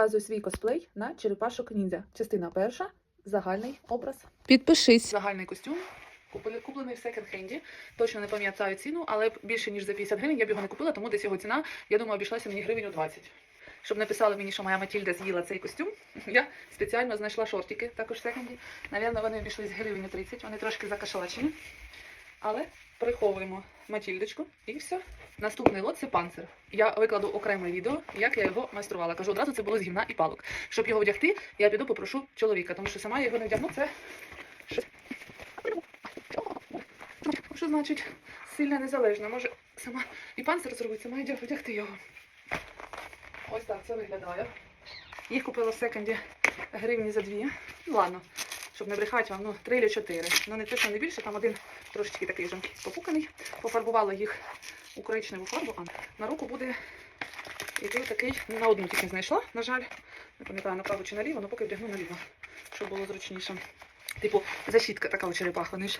Показую свій косплей на черепашок ніндзя. Частина перша. Загальний образ. Підпишись. Загальний костюм. Куплений в секонд-хенді. Точно не пам'ятаю ціну, але більше ніж за 50 гривень я б його не купила, тому десь його ціна, я думаю, обійшлася мені гривень у 20. Щоб не писали мені, що моя Матільда з'їла цей костюм, я спеціально знайшла шортики, також в секонді. Навірно, вони обійшлись гривень у 30, вони трошки закашалачені. Але приховуємо Матільдочку і все. Наступний лот це панцир. Я викладу окреме відео, як я його майструвала. Кажу, одразу це було з гімна і палок. Щоб його вдягти, я піду попрошу чоловіка, тому що сама я його не вдягну, це щось. Що значить сильна незалежна? Може сама і панцир зробити, сама йде вдягти його. Ось так це виглядає. Їх купила в секонді гривні за дві. Ладно, щоб не брехати вам, ну три чи чотири. Ну не точно не більше, там один трошечки такий вже попуканий. Пофарбувала їх у коричневу фарбу, а на руку буде іти такий, ну, на одну тільки знайшла, на жаль. Не пам'ятаю, направо чи наліво, але поки вдягну наліво, щоб було зручніше. Типу, защітка така у черепах, вони ж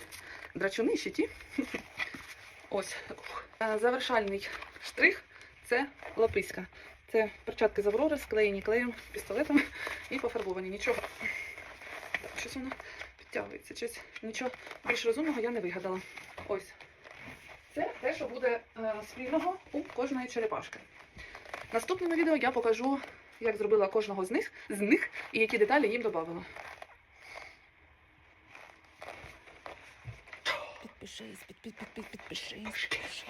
драчуни ще ті. Ось. Е, Завершальний штрих це лаписька. Це перчатки з Аврори, склеєні клеєм, пістолетом і пофарбовані. Нічого. Щось воно підтягується. Щось, нічого більш розумного я не вигадала. Ось. Це те, що буде е, спільного у кожної черепашки. В наступному відео я покажу, як зробила кожного з них, з них і які деталі їм додавала. Підпишись, під, під, під, під, підпишись. підпишись.